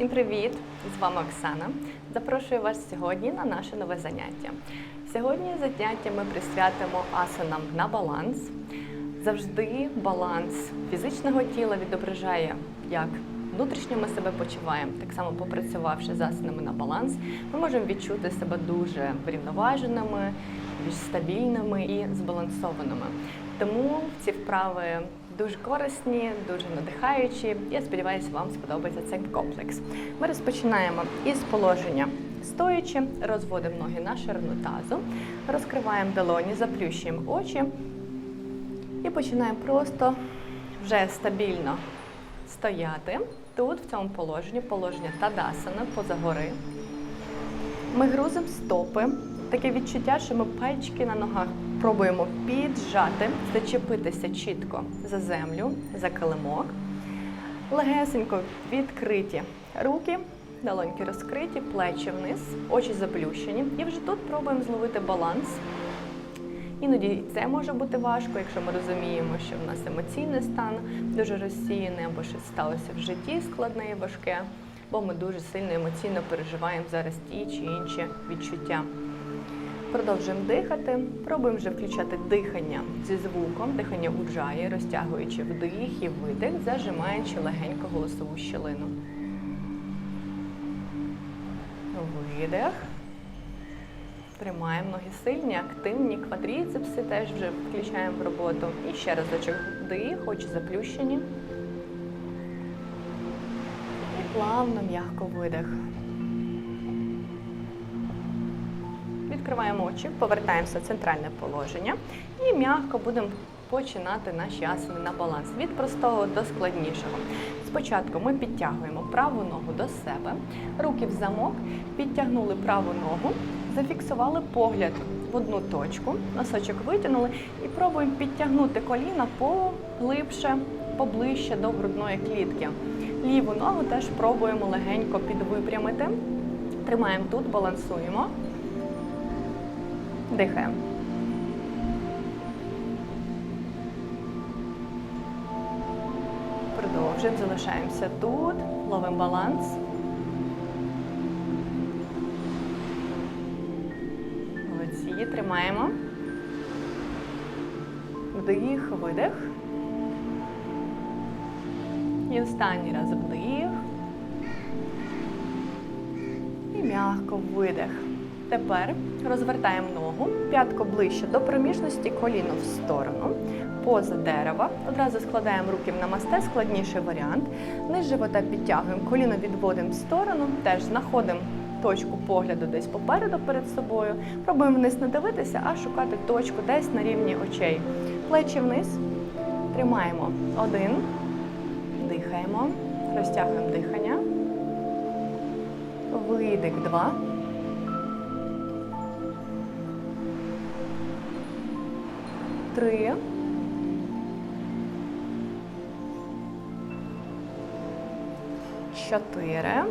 Всім привіт! З вами Оксана. Запрошую вас сьогодні на наше нове заняття. Сьогодні заняття ми присвятимо асанам на баланс. Завжди баланс фізичного тіла відображає, як внутрішньо ми себе почуваємо. Так само попрацювавши з асанами на баланс, ми можемо відчути себе дуже врівноваженими, більш стабільними і збалансованими. Тому ці вправи дуже корисні, дуже надихаючі. Я сподіваюся, вам сподобається цей комплекс. Ми розпочинаємо із положення стоячи, розводимо ноги на ширину тазу, розкриваємо долоні, заплющуємо очі і починаємо просто вже стабільно стояти тут, в цьому положенні, положення тадасана, поза гори. Ми грузимо стопи. Таке відчуття, що ми пальчики на ногах пробуємо піджати, зачепитися чітко за землю, за килимок. Легесенько відкриті руки, долоньки розкриті, плечі вниз, очі заплющені. І вже тут пробуємо зловити баланс. Іноді це може бути важко, якщо ми розуміємо, що в нас емоційний стан дуже розсіяний, або щось сталося в житті складне і важке, бо ми дуже сильно емоційно переживаємо зараз ті чи інші відчуття. Продовжуємо дихати, пробуємо вже включати дихання зі звуком, дихання уджаї, розтягуючи вдих і видих, зажимаючи легенько голосову щілину. Видих. Тримаємо ноги сильні, активні, квадріцепси теж вже включаємо в роботу. І ще разочок вдих, очі заплющені. І плавно, м'яко видих. Відкриваємо очі, повертаємося в центральне положення і м'яко будемо починати наші асани на баланс від простого до складнішого. Спочатку ми підтягуємо праву ногу до себе, руки в замок, підтягнули праву ногу, зафіксували погляд в одну точку, носочок витягнули і пробуємо підтягнути коліна поглибше, поближче до грудної клітки. Ліву ногу теж пробуємо легенько підвипрямити. Тримаємо тут, балансуємо. Дихаємо. Продовжуємо, залишаємося тут, ловимо баланс. Молодці, тримаємо. Вдих, видих. І останній раз вдих. І м'яко видих. Тепер розвертаємо ногу, п'ятку ближче до проміжності, коліно в сторону, поза дерева. Одразу складаємо руки в намасте, складніший варіант. Низ живота підтягуємо, коліно відводимо в сторону, теж знаходимо точку погляду десь попереду перед собою. Пробуємо вниз не дивитися, а шукати точку десь на рівні очей. Плечі вниз. Тримаємо один, дихаємо, розтягуємо дихання. Видих два. Три. Чотири.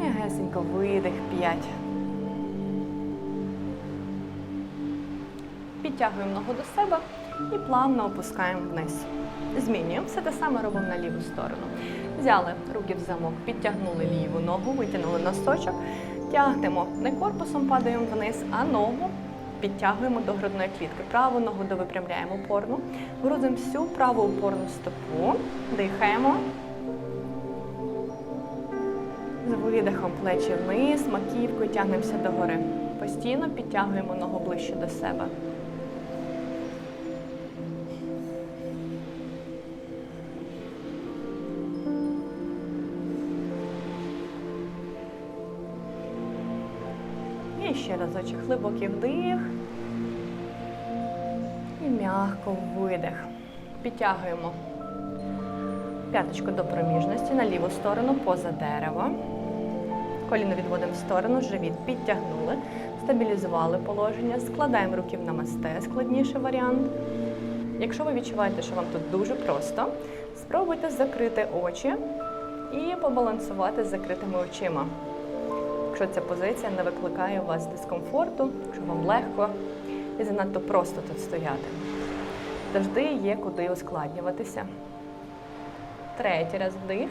Гесенько видих п'ять. Підтягуємо ногу до себе і плавно опускаємо вниз. Змінюємо. Все те саме робимо на ліву сторону. Взяли руки в замок, підтягнули ліву ногу, витягнули носочок, тягнемо не корпусом, падаємо вниз, а ногу підтягуємо до грудної клітки. Праву ногу довипрямляємо опорну, грузимо всю праву опорну стопу, дихаємо. З видихом плечі вниз, маківкою тягнемося догори. Постійно підтягуємо ногу ближче до себе. Глибокий вдих. І м'яко видих. Підтягуємо п'яточку до проміжності на ліву сторону поза дерево. Коліно відводимо в сторону, живіт підтягнули, стабілізували положення, складаємо руки в намасте, складніший варіант. Якщо ви відчуваєте, що вам тут дуже просто, спробуйте закрити очі і побалансувати з закритими очима. Якщо ця позиція не викликає у вас дискомфорту, якщо вам легко і занадто просто тут стояти. Завжди є куди ускладнюватися. Третій раз вдих.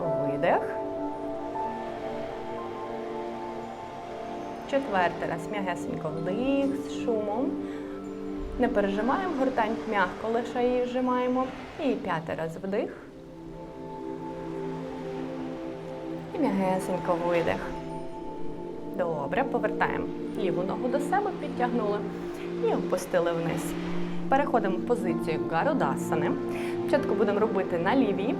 Видих. Четвертий раз м'ягесенько вдих з шумом. Не пережимаємо гортань, м'яко лише її зжимаємо. І п'ятий раз вдих. М'ягесенько видих. Добре, повертаємо ліву ногу до себе, підтягнули і опустили вниз. Переходимо в позицію гарудасани. Спочатку будемо робити на лівій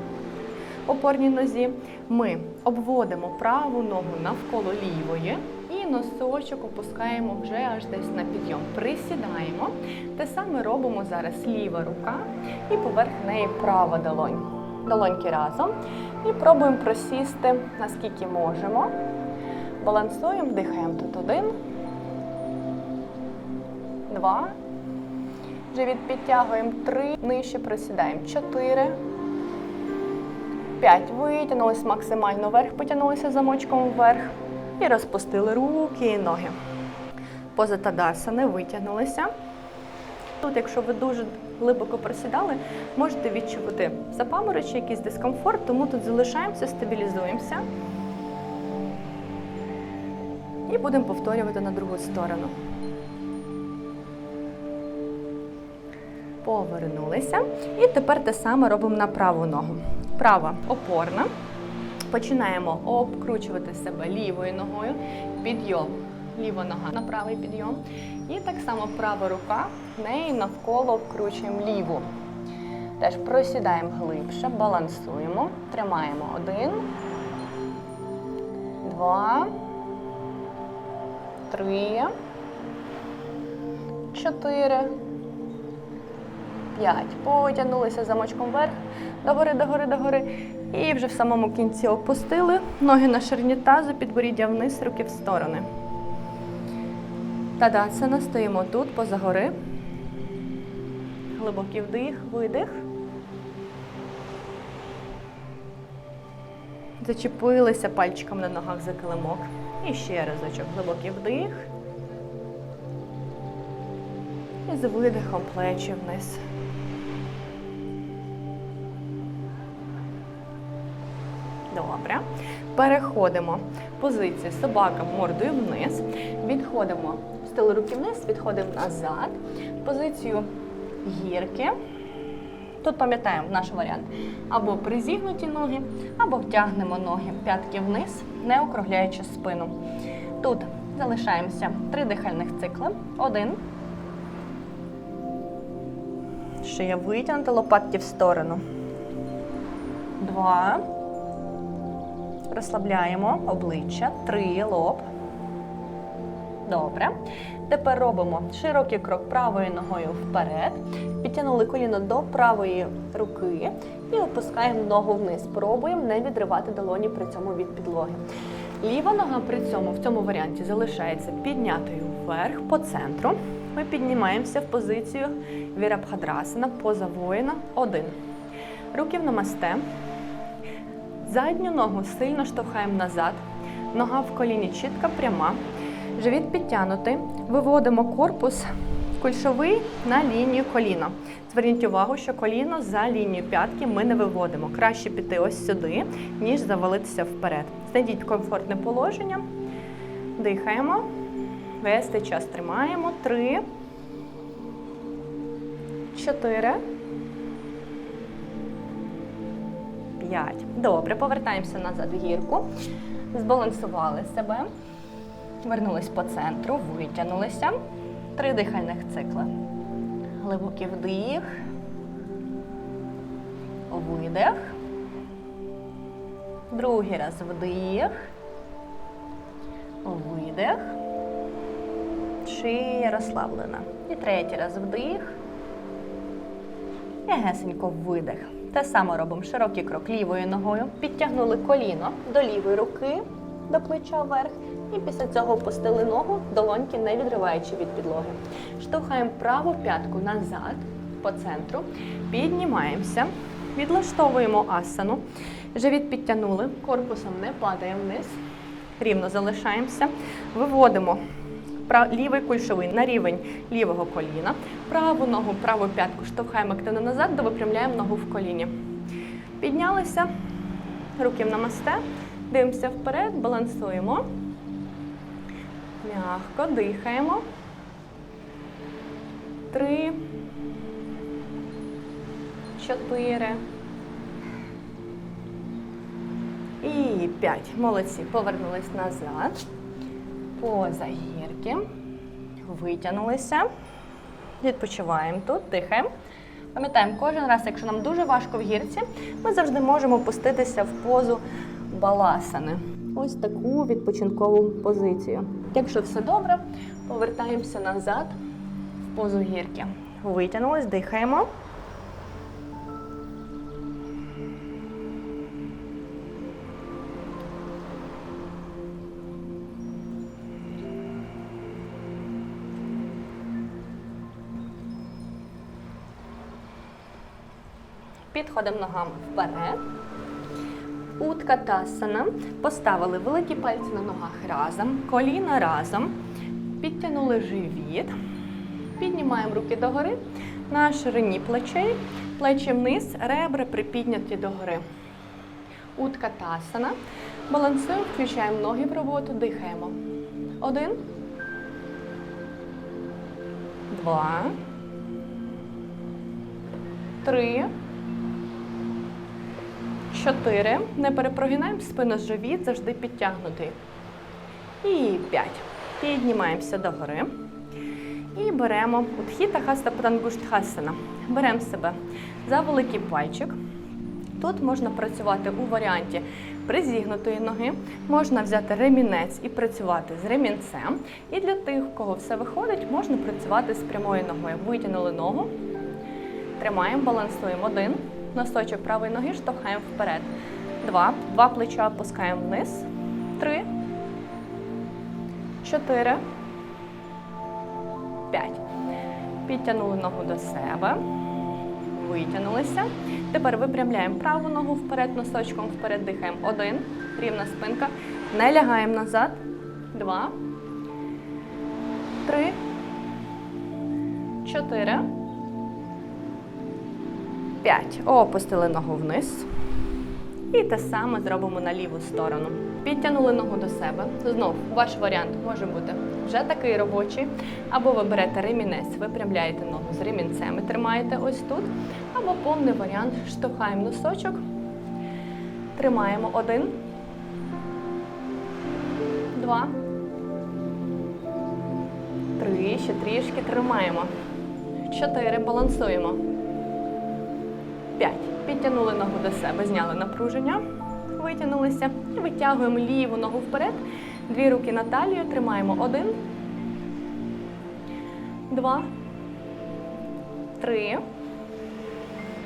опорній нозі. Ми обводимо праву ногу навколо лівої і носочок опускаємо вже аж десь на підйом. Присідаємо. Те саме робимо зараз ліва рука і поверх неї права долонь. Долоньки разом. І пробуємо просісти наскільки можемо. Балансуємо, дихаємо тут один, два. Живіт підтягуємо три, нижче присідаємо. Чотири. П'ять. Витягнулись максимально вверх, потягнулися замочком вверх. І розпустили руки і ноги. Поза тадасани витягнулися. Тут, якщо ви дуже глибоко просідали, можете відчувати запаморочі, якийсь дискомфорт, тому тут залишаємося, стабілізуємося. І будемо повторювати на другу сторону. Повернулися. І тепер те саме робимо на праву ногу. Права опорна. Починаємо обкручувати себе лівою ногою. Підйом. Ліва нога на правий підйом. І так само права рука, неї навколо обкручуємо ліву. Теж просідаємо глибше, балансуємо. Тримаємо один, два, три, чотири. П'ять. Потягнулися замочком вверх, догори, догори, догори. І вже в самому кінці опустили. Ноги на ширині тазу, підборіддя вниз, руки в сторони. Тадасана, стоїмо тут, поза гори. Глибокий вдих, видих. Зачепилися пальчиком на ногах за килимок. І ще разочок. Глибокий вдих. І з видихом плечі вниз. Добре. Переходимо в позицію собака мордою вниз. Відходимо в руки вниз, відходимо назад. Позицію гірки. Тут пам'ятаємо наш варіант. Або призігнуті ноги, або втягнемо ноги п'ятки вниз, не округляючи спину. Тут залишаємося три дихальних цикли. Один. Шия витягнута, лопатки в сторону. Два. Розслабляємо обличчя. Три. Лоб. Добре. Тепер робимо широкий крок правою ногою вперед. Підтягнули коліно до правої руки і опускаємо ногу вниз. Пробуємо не відривати долоні при цьому від підлоги. Ліва нога при цьому в цьому варіанті залишається піднятою вверх по центру. Ми піднімаємося в позицію Вірабхадрасана, поза воїна. Один. Руки в намасте. Задню ногу сильно штовхаємо назад. Нога в коліні чітка, пряма. Живіт підтягнутий. Виводимо корпус кульшовий на лінію коліна. Зверніть увагу, що коліно за лінію п'ятки ми не виводимо. Краще піти ось сюди, ніж завалитися вперед. Знайдіть комфортне положення. Дихаємо. Весь цей час тримаємо. Три. Чотири. П'ять. Добре, повертаємося назад в гірку. Збалансували себе. Вернулись по центру, витягнулися. Три дихальних цикли. Глибокий вдих. Видих. Другий раз вдих. Видих. Шия розслаблена. І третій раз вдих. І гесенько видих. Те саме робимо широкий крок лівою ногою. Підтягнули коліно до лівої руки, до плеча вверх. І після цього опустили ногу, долоньки не відриваючи від підлоги. Штовхаємо праву п'ятку назад по центру, піднімаємося, відлаштовуємо асану. Живіт підтягнули, корпусом не падаємо вниз. Рівно залишаємося. Виводимо лівий кульшовий на рівень лівого коліна. Праву ногу, праву п'ятку штовхаємо активно назад, довипрямляємо ногу в коліні. Піднялися, руки в намасте, дивимося вперед, балансуємо. Мягко дихаємо. Три. Чотири. І п'ять. Молодці. Повернулись назад. Поза гірки. Витягнулися. Відпочиваємо тут, дихаємо. Пам'ятаємо, кожен раз, якщо нам дуже важко в гірці, ми завжди можемо опуститися в позу баласани. Ось таку відпочинкову позицію. Якщо все добре, повертаємося назад в позу гірки. Витягнулись, дихаємо. Підходимо ногами вперед. Утка тасана. Поставили великі пальці на ногах разом, коліна разом. Підтягнули живіт. Піднімаємо руки догори на ширині плечей, плечі вниз, ребра припідняті догори. Утка тасана. Балансуємо, включаємо ноги в роботу, дихаємо. Один. Два. Три. Чотири. Не перепрогинаємо спину живіт, завжди підтягнутий. І п'ять. Піднімаємося догори. І беремо Утхіта хаста Патангуштхасана. Беремо себе за великий пальчик. Тут можна працювати у варіанті призігнутої ноги, можна взяти ремінець і працювати з ремінцем. І для тих, у кого все виходить, можна працювати з прямою ногою. Витягнули ногу, тримаємо, балансуємо. Один. Носочок правої ноги штовхаємо вперед. Два. Два плеча опускаємо вниз. Три. Чотири. П'ять. Підтягнули ногу до себе. Витягнулися. Тепер випрямляємо праву ногу вперед, носочком вперед дихаємо. Один. Рівна спинка. Не лягаємо назад. Два. Три. Чотири. П'ять. Опустили ногу вниз. І те саме зробимо на ліву сторону. Підтягнули ногу до себе. Знов ваш варіант може бути вже такий робочий. Або ви берете ремінець, випрямляєте ногу з ремінцем і тримаєте ось тут. Або повний варіант. Штовхаємо носочок. Тримаємо один. Два. Три. Ще трішки тримаємо. Чотири. Балансуємо. П'ять. Підтягнули ногу до себе, зняли напруження, витягнулися. І витягуємо ліву ногу вперед. Дві руки на талію, тримаємо один, два, три.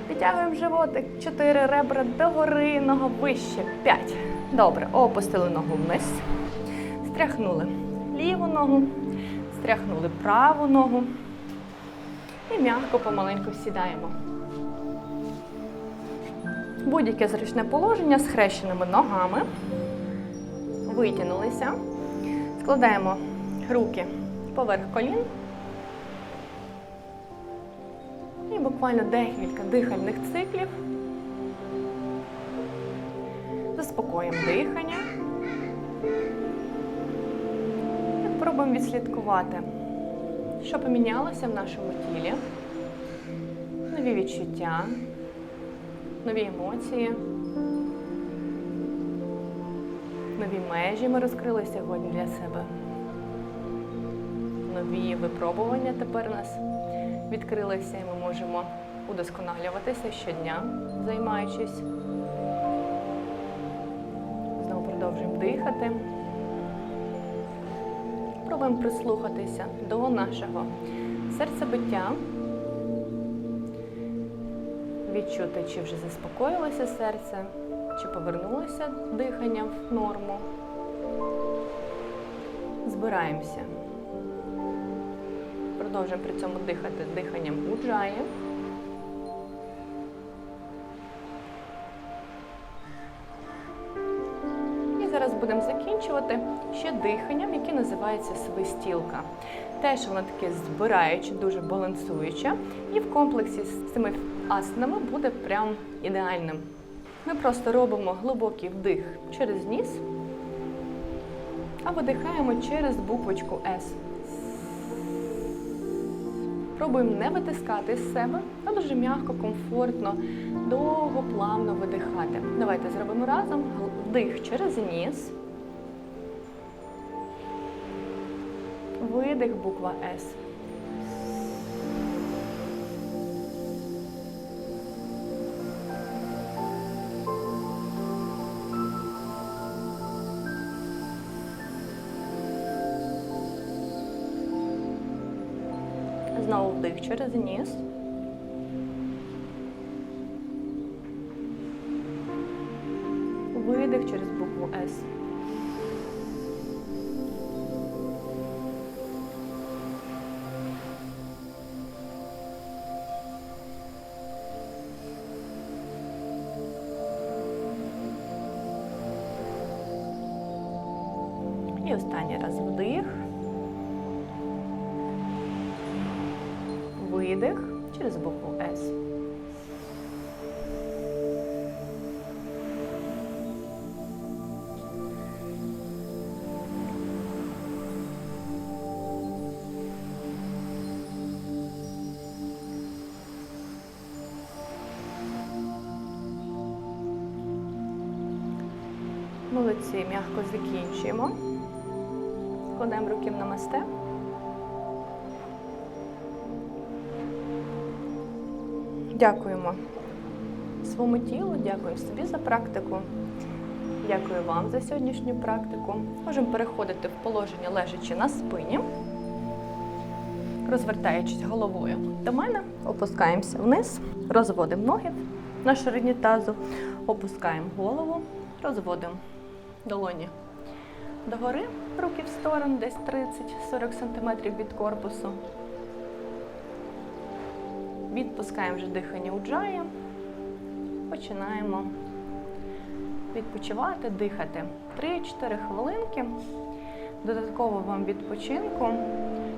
Підтягуємо животик. Чотири ребра догори, нога вище. П'ять. Добре. Опустили ногу вниз. Стряхнули ліву ногу, стряхнули праву ногу. І м'яко помаленьку сідаємо. Будь-яке зручне положення з хрещеними ногами. Витягнулися. Складаємо руки поверх колін. І буквально декілька дихальних циклів. Заспокоїмо дихання. І пробуємо відслідкувати, що помінялося в нашому тілі. Нові відчуття нові емоції, нові межі ми розкрили сьогодні для себе. Нові випробування тепер у нас відкрилися, і ми можемо удосконалюватися щодня, займаючись. Знову продовжуємо дихати. Пробуємо прислухатися до нашого серцебиття відчути, чи вже заспокоїлося серце, чи повернулося дихання в норму. Збираємося. Продовжуємо при цьому дихати диханням уджаї. І зараз будемо закінчувати ще диханням, яке називається свистілка. Теж воно таке збираюче, дуже балансуюче, і в комплексі з цими асанами буде прям ідеальним. Ми просто робимо глибокий вдих через ніс, а видихаємо через буквочку С. Пробуємо не витискати з себе, а дуже м'яко, комфортно, довго, плавно видихати. Давайте зробимо разом вдих через ніс. Видих, буква С. Знову вдих через ніс. Видих через букву С. Молодці, м'яко закінчуємо. Кладемо руки в намасте. Дякуємо своєму тілу, дякую собі за практику. Дякую вам за сьогоднішню практику. Можемо переходити в положення лежачи на спині, розвертаючись головою до мене, опускаємося вниз, розводимо ноги на ширині тазу, опускаємо голову, розводимо долоні догори, руки в сторону, десь 30-40 см від корпусу. Відпускаємо вже дихання у джаї. Починаємо відпочивати, дихати 3-4 хвилинки. Додатково вам відпочинку,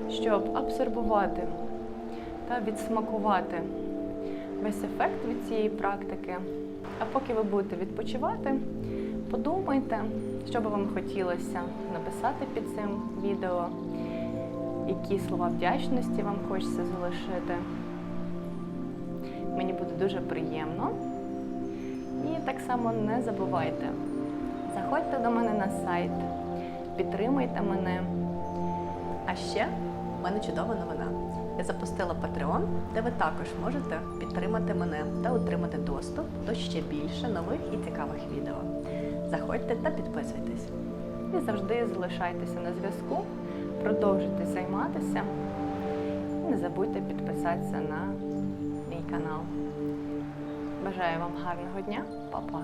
щоб абсорбувати та відсмакувати весь ефект від цієї практики. А поки ви будете відпочивати, подумайте, що би вам хотілося написати під цим відео, які слова вдячності вам хочеться залишити. Мені буде дуже приємно. І так само не забувайте, заходьте до мене на сайт, підтримайте мене. А ще в мене чудова новина. Я запустила Patreon, де ви також можете підтримати мене та отримати доступ до ще більше нових і цікавих відео. Заходьте та підписуйтесь. І завжди залишайтеся на зв'язку, продовжуйте займатися. І не забудьте підписатися на канал. Бажаю вам гарного дня, Па-па!